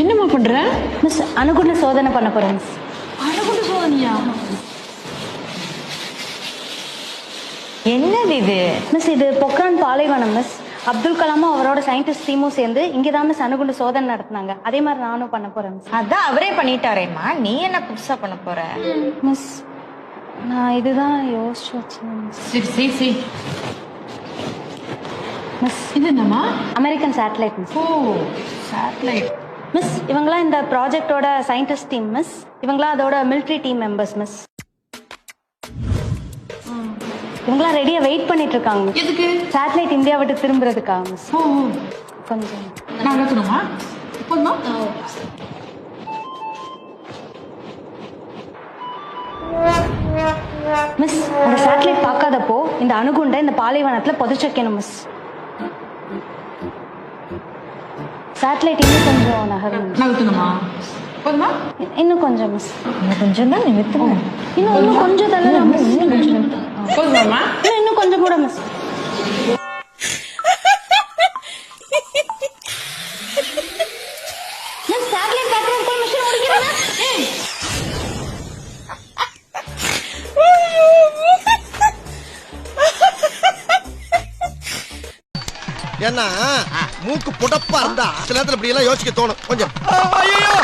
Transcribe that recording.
என்னம்மா பண்ற? மிஸ் அணுகுண்டு சோதனை பண்ண போறேன் மிஸ். அணுகுண்டு சோதனையா? என்னது இது? மிஸ் இது பொக்ரான் பாலைவனம் மிஸ். அப்துல் கலாமும் அவரோட சயின்டிஸ்ட் டீமும் சேர்ந்து இங்கே தான் மிஸ் அணுகுண்டு சோதனை நடத்துனாங்க. அதே மாதிரி நானும் பண்ண போறேன் மிஸ். அதான் அவரே பண்ணிட்டாரேம்மா. நீ என்ன புதுசா பண்ண போற? மிஸ் நான் இதுதான் யோசிச்சு வச்சேன் சரி சரி சரி மிஸ். இது என்னம்மா? American satellite miss. Oh satellite miss இவங்களாம் இந்த ப்ராஜெக்டோட சயின்டிஸ்ட் டீம் மிஸ் இவங்களாம் அதோட மிலிட்ரி டீம் மெம்பர்ஸ் மிஸ் இவங்களாம் ரெடியா வெயிட் பண்ணிட்டு இருக்காங்க மிஸ் எதுக்கு? சேட்டலைட் இந்தியா விட்டு திரும்புறதுக்காக மிஸ் ஓ. ஓ. கொஞ்சம். நான் வைக்கணுமா போதுமா மிஸ் அந்த சேட்டலைட் பார்க்காதப்போ இந்த அணுகுண்டை இந்த பாலைவனத்துல புதைச்சு வைக்கணும் மிஸ் சேட்டலைட் இன்னும் கொஞ்சம் நகரும். போதுமா? இன்னும் கொஞ்சம் மிஸ் இன்னும் கொஞ்சம் தான் நிமித்துவேன் இன்னும் இன்னும் கொஞ்சம் தள்ளலாம் மிஸ் போதுமாம்மா இன்னும் இன்னும் கொஞ்சம் கூட மிஸ் மிஸ் சேட்டலைட் மிஷின் முடிக்கிறேன் ஏன்னா மூக்கு புடப்பா இருந்தா சில நேரத்துல இப்படி எல்லாம் யோசிக்க தோணும். கொஞ்சம். ஐயோ